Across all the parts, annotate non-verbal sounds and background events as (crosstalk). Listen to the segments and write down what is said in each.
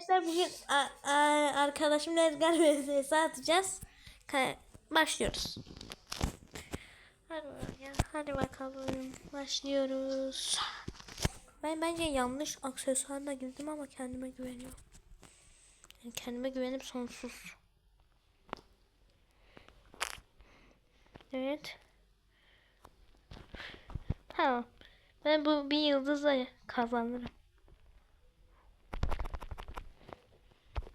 arkadaşlar bugün arkadaşımla Edgar vs atacağız. Başlıyoruz. Hadi, bakalım, hadi bakalım başlıyoruz. Ben bence yanlış aksesuarla girdim ama kendime güveniyorum. Yani kendime güvenip sonsuz. Evet. Tamam. Ben bu bir yıldızla kazanırım.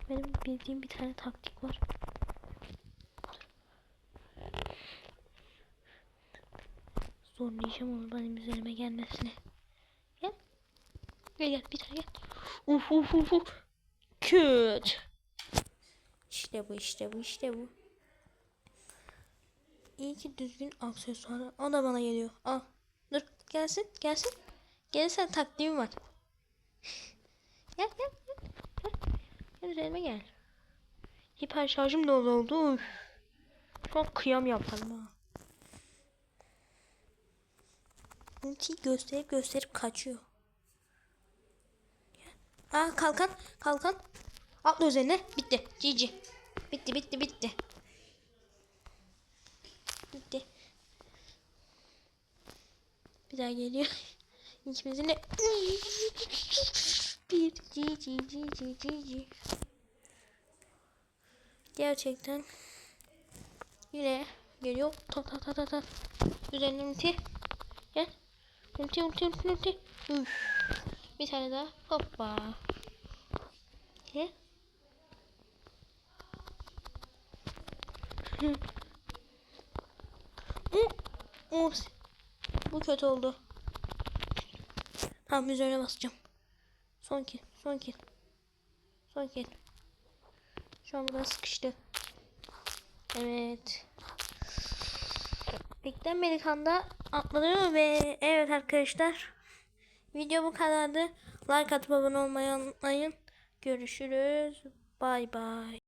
Benim bildiğim bir tane taktik var. Zorlayacağım onu benim üzerime gelmesine. Gel. Gel gel bir tane gel. Uf uf uf uf. Köt. İşte bu işte bu işte bu. İyi ki düzgün aksesuarı. O da bana geliyor. Al. Dur gelsin gelsin. Gelirsen taktiğim var. (laughs) gel gel gel. Gel, gel. Hiper şarjım da oldu. Üf. Şu an kıyam yaparım ha. Ultiyi gösterip gösterip kaçıyor. Aa kalkan kalkan. Atla üzerine. Bitti. GG. Bitti bitti bitti. Bitti. Bir daha geliyor. İkimizin de (laughs) bir GG GG GG. Gerçekten yine geliyor. Ta ta ta ta ta. Üzerine ulti. Gel. Ulti ulti ulti ulti. Üf. Bir tane daha. Hoppa. Hı. Ups. Bu kötü oldu. Tamam üzerine basacağım. Son kill. Son kill. Son kill. Şu an biraz sıkıştı. Evet. Beklenmedik anda atladı ve evet arkadaşlar. Video bu kadardı. Like atıp abone olmayı unutmayın. Görüşürüz. Bay bay.